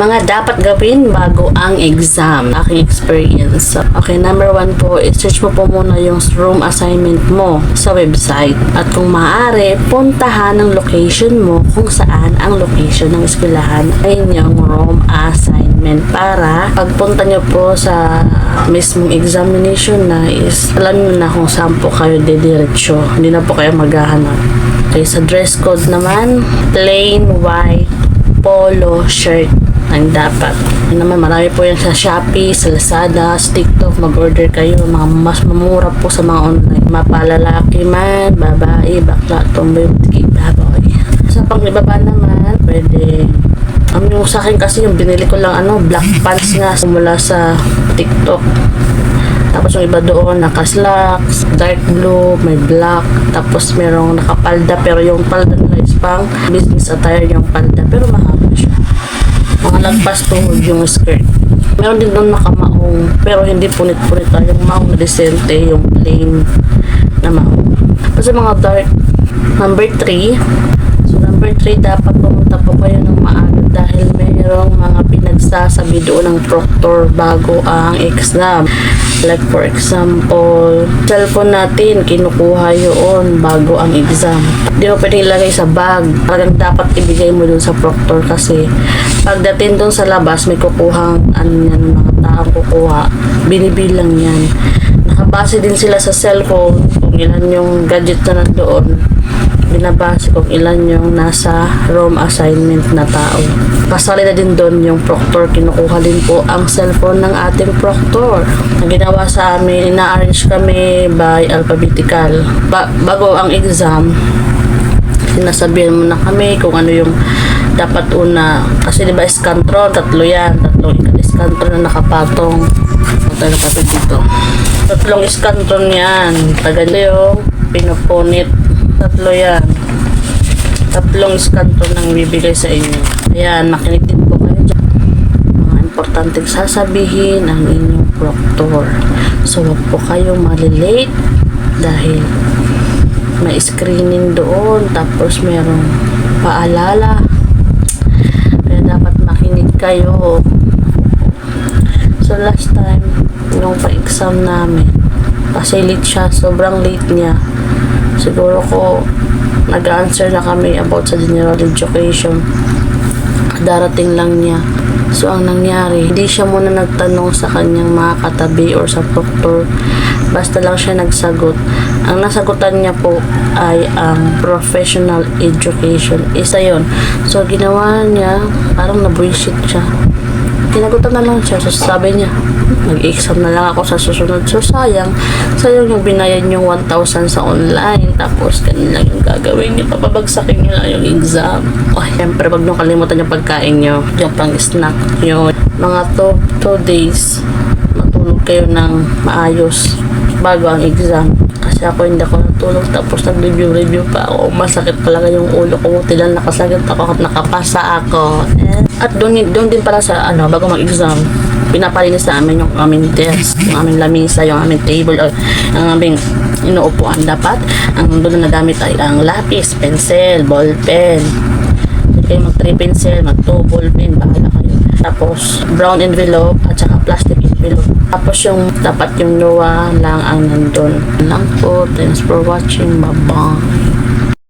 Mga dapat gawin bago ang exam. Aking experience. Okay, number one po, search mo po muna yung room assignment mo sa website. At kung maaari, puntahan ang location mo kung saan ang location ng eskwelahan ay inyong room assignment para pagpunta nyo po sa mismong examination na is alam nyo na kung saan po kayo didiretso. Hindi na po kayo maghahanap. Okay, sa dress code naman, plain white polo shirt ang dapat. Naman, marami po yan sa Shopee, sa Lazada, sa TikTok, mag-order kayo. Mga mas mamura po sa mga online. Mapalalaki man, babae, bakla, tomboy, tiki, baboy. Sa panglibaba naman, pwede Um, yung sa akin kasi yung binili ko lang ano, black pants nga mula sa TikTok. Tapos yung iba doon, naka-slacks, dark blue, may black. Tapos merong nakapalda, pero yung palda nila is pang business attire yung palda. Pero. Mga lagpas tuhod yung skirt. Meron din doon nakamaong, pero hindi punit-punit lang. Yung maong na decente, yung plain na maong. Yung mga dark, number 3, So, number 3, dapat pumunta po kayo ng maaga dahil mayroong mga doon ng proctor bago ang exam. Like for example, cellphone natin, kinukuha yun bago ang exam. Di mo pwedeng ilagay sa bag. Talagang dapat ibigay mo doon sa proctor kasi pagdating doon sa labas, may kukuhang ano yan, mga taong kukuha. Binibilang yan. Nakabase din sila sa cellphone kung ilan yung gadget na nandoon binabase kung ilan yung nasa room assignment na tao. Kasali na din doon yung proctor. Kinukuha din po ang cellphone ng ating proctor. Ang ginawa sa amin, ina-arrange kami by alphabetical. Ba- bago ang exam, sinasabihan mo na kami kung ano yung dapat una. Kasi di ba scantron, tatlo yan. Tatlong scantron na nakapatong. Tayo nakapatong dito. Tatlong scantron yan. Tagal yung pinupunit. Tatlo yan. Tatlong scantron ang bibigay sa inyo. Ayan, makinig din po kayo dyan. Mga importanteng sasabihin ang inyong proctor. So, wag po kayo malilate dahil may screening doon tapos merong paalala kaya dapat makinig kayo so last time nung pa-exam namin kasi late siya sobrang late niya siguro ko nag-answer na kami about sa general education darating lang niya So, ang nangyari, hindi siya muna nagtanong sa kanyang mga katabi or sa proctor. Basta lang siya nagsagot. Ang nasagutan niya po ay ang professional education. Isa yon So, ginawa niya, parang nabuisit siya. Kinagutan na lang siya. So, sabi niya, mag-exam na lang ako sa susunod. So, sayang. Sayang yung binayad yung 1,000 sa online. Tapos, ganun lang yung gagawin niyo. Papabagsakin niyo lang yung exam. Oh, syempre, wag niyo kalimutan yung pagkain niyo. Yung pang snack niyo. Mga 2 days, matulog kayo ng maayos bago ang exam. Kasi ako hindi ako natulog tapos nag-review-review pa ako. Masakit talaga yung ulo ko. Tilang nakasagot ako at nakapasa ako. At doon, doon din pala sa ano, bago mag-exam, pinapalinis sa amin yung aming desk, yung aming lamisa, yung aming table, or ang aming inuupuan. Dapat, ang doon na nagamit ay ang lapis, pencil, ball pen. Kayo mag 3 pencil, mag 2 ball pen, bahala kayo. Tapos, brown envelope at saka plastic envelope. Tapos yung dapat yung luwa lang ang nandun. Lang po. Thanks for watching. Bye-bye.